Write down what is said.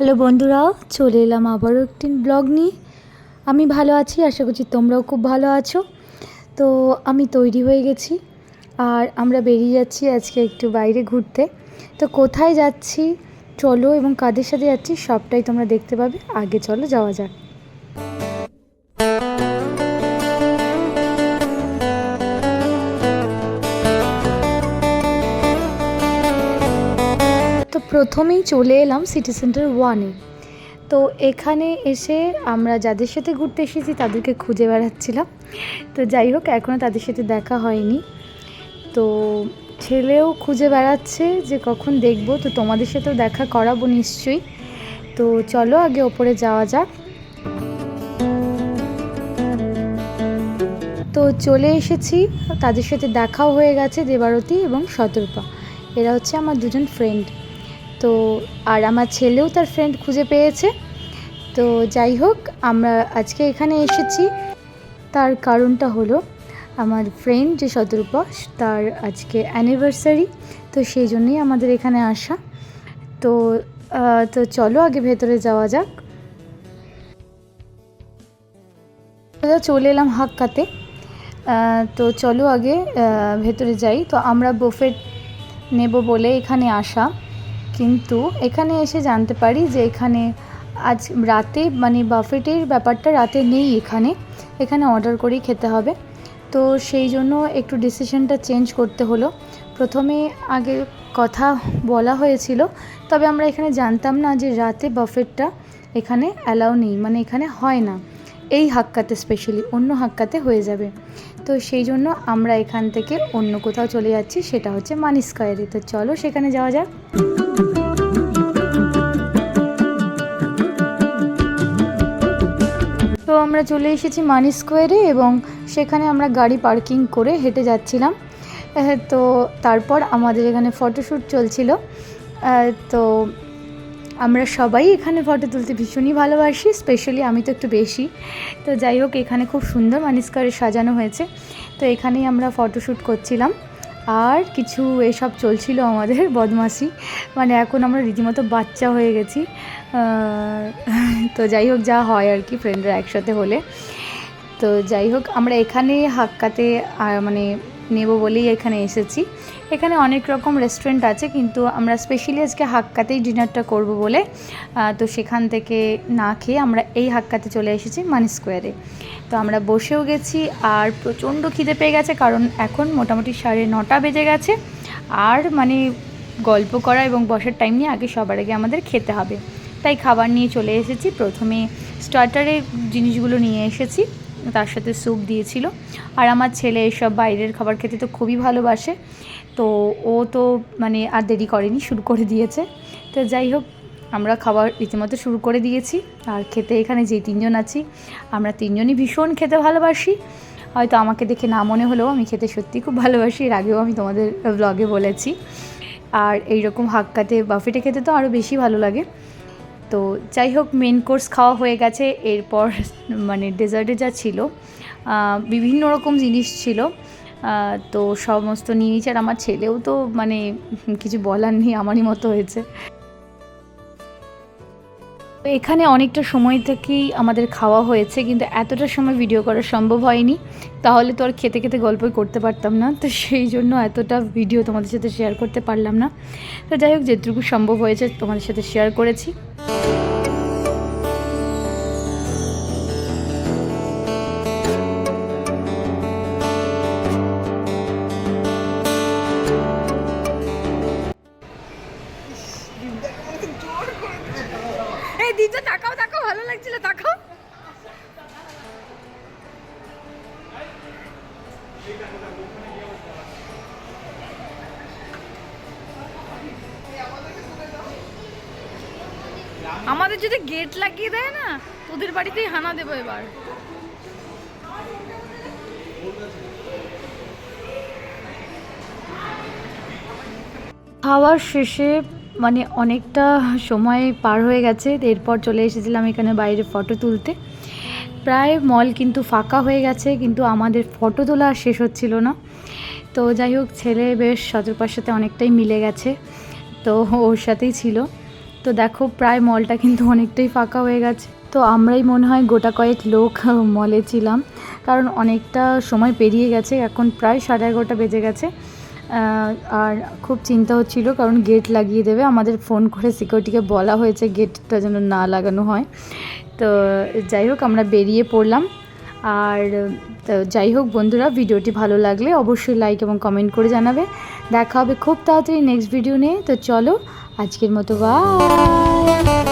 Hello বন্ধুরা চলে এলাম আবারও একটি ব্লগ নিয়ে। আমি ভালো আছি, আশা করছি তোমরাও খুব ভালো আছো। তো আমি তৈরি হয়ে গেছি, আর আমরা বেরিয়ে যাচ্ছি আজকে একটু বাইরে ঘুরতে। তো কোথায় যাচ্ছি, চলো এবং কাদের সাথে যাচ্ছি সবটাই তোমরা দেখতে পাবে। আগে চলো, যাওয়া যাক। প্রথমেই চলে এলাম সিটি সেন্টার ওয়ানে তো এখানে এসে আমরা যাদের সাথে ঘুরতে এসেছি তাদেরকে খুঁজে বেড়াচ্ছিলাম। তো যাই হোক এখনও তাদের সাথে দেখা হয়নি। তো ছেলেও খুঁজে বেড়াচ্ছে যে কখন দেখব। তো তোমাদের সাথেও দেখা করাবো নিশ্চয়ই। তো চলো আগে ওপরে যাওয়া যাক। তো চলে এসেছি। তাদের সাথে দেখাও হয়ে গেছে দেবারতী এবং সতর্পা। এরা হচ্ছে আমার দুজন ফ্রেন্ড তো আর আমার ছেলেও তার ফ্রেন্ড খুঁজে পেয়েছে। তো যাই হোক, আমরা আজকে এখানে এসেছি। তার কারণটা হলো আমার ফ্রেন্ড যে শতরূপা তার আজকে অ্যানিভার্সারি তো সেই জন্যই আমাদের এখানে আসা। তো তো চলো আগে ভেতরে যাওয়া যাক। চলে এলাম হাক্কাতে। তো চলো আগে ভেতরে যাই। তো আমরা বুফেট নেব বলে এখানে আসা। কিন্তু এখানে এসে জানতে পারি যে এখানে আজ রাতে মানে বাফেটের ব্যাপারটা রাতে নেই এখানে। এখানে অর্ডার করেই খেতে হবে। তো সেই জন্য একটু ডিসিশনটা চেঞ্জ করতে হলো। প্রথমে আগে কথা বলা হয়েছিল, তবে আমরা এখানে জানতাম না যে রাতে বাফেটটা এখানে অ্যালাউ নেই মানে এখানে হয় না। এই হাক্কাতে স্পেশালি অন্য হাক্কাতে হয়ে যাবে। তো সেই জন্য আমরা এখান থেকে অন্য কোথাও চলে যাচ্ছি, সেটা হচ্ছে মানি স্কোয়ারে তো চলো সেখানে যাওয়া যাক। আমরা চলে এসেছি মানি স্কোয়ারে এবং সেখানে আমরা গাড়ি পার্কিং করে হেঁটে যাচ্ছিলাম। তো তারপর আমাদের এখানে ফটোশ্যুট চলছিল। তো আমরা সবাই এখানে ফটো তুলতে ভীষণই ভালোবাসি, স্পেশালি আমি তো একটু বেশি। তো যাই হোক, এখানে খুব সুন্দর মানিস্কারে সাজানো হয়েছে। তো এখানেই আমরা ফটোশ্যুট করছিলাম। আর কিছু এসব চলছিল আমাদের বদমাসি মানে এখন আমরা রীতিমতো বাচ্চা হয়ে গেছি। তো যাই হোক যা হয় আর কি ফ্রেন্ডরা একসাথে হলে। তো যাই হোক, আমরা এখানে হাক্কাতে মানে নেব বলেই এখানে এসেছি। এখানে অনেক রকম রেস্টুরেন্ট আছে, কিন্তু আমরা স্পেশালি আজকে হাক্কাতেই ডিনারটা করব বলে তো সেখান থেকে না খেয়ে আমরা এই হাক্কাতে চলে এসেছি মানি স্কোয়ারে। তো আমরা বসেও গেছি, আর প্রচণ্ড খিদে পেয়ে গেছে, কারণ এখন মোটামুটি সাড়ে নটা বেজে গেছে। আর মানে গল্প করা এবং বসার টাইম নিয়ে আগে সবার আগে আমাদের খেতে হবে। তাই খাবার নিয়ে চলে এসেছি, প্রথমে স্টার্টারে জিনিসগুলো নিয়ে এসেছি। তার সাথে স্যুপ দিয়েছিল। আর আমার ছেলে এসব বাইরের খাবার খেতে তো খুবই ভালোবাসে। তো ও তো মানে আর দেরি করেনি, শুরু করে দিয়েছে। তো যাই হোক, আমরা খাবার রীতিমতো শুরু করে দিয়েছি। আর খেতে এখানে যে তিনজন আছি, আমরা তিনজনই ভীষণ খেতে ভালোবাসি। হয়তো আমাকে দেখে না মনে হলেও আমি খেতে সত্যি খুব ভালোবাসি। এর আগেও আমি তোমাদের ব্লগে বলেছি। আর এইরকম হাক্কাতে বাফেটে খেতে তো আরও বেশি ভালো লাগে। তো যাই হোক মেন কোর্স খাওয়া হয়ে গেছে। এরপর মানে ডেজার্টে যা ছিল বিভিন্ন রকম জিনিস ছিল। তো সমস্ত নিয়েছি আর আমার ছেলেও তো মানে কিছু বলার নেই, আমারই মতো হয়েছে। এখানে অনেকটা সময় থেকেই আমাদের খাওয়া হয়েছে, কিন্তু এতটা সময় ভিডিও করা সম্ভব হয়নি। তাহলে তো আর খেতে খেতে গল্পই করতে পারতাম না। তো সেই জন্য এতটা ভিডিও তোমাদের সাথে শেয়ার করতে পারলাম না। তো যাই হোক যেটুকু সম্ভব হয়েছে তোমাদের সাথে শেয়ার করেছি। আমাদের যদি গেট লাগিয়ে দেয় না, তোদের বাড়িতেই হানা দেবো এবার। খাওয়ার শেষে মানে অনেকটা সময় পার হয়ে গেছে, এরপর চলে এসেছিলাম এখানে বাইরে ফটো তুলতে। প্রায় মল কিন্তু ফাঁকা হয়ে গেছে, কিন্তু আমাদের ফটো তোলা শেষ হচ্ছিল না। তো যাই হোক, ছেলে বেশ শতরূপার সাথে অনেকটাই মিলে গেছে, তো ওর সাথেই ছিল। তো দেখো, প্রায় মলটা কিন্তু অনেকটাই ফাঁকা হয়ে গেছে। তো আমরাই মনে হয় গোটা কয়েক লোক মলে ছিলাম, কারণ অনেকটা সময় পেরিয়ে গেছে, এখন প্রায় সাড়ে এগারোটা বেজে গেছে। আর খুব চিন্তা হচ্ছিল, কারণ গেট লাগিয়ে দেবে। আমাদের ফোন করে সিকিউরিটিকে বলা হয়েছে গেটটা যেন না লাগানো হয়। তো যাই হোক, আমরা বেরিয়ে পড়লাম। আর, তো যাই হোক বন্ধুরা, ভিডিওটি ভালো লাগলে অবশ্যই লাইক এবং কমেন্ট করে জানাবে। দেখা হবে খুব তাড়াতাড়ি নেক্সট ভিডিও নিয়ে। তো চলো, আজকের মতো বাই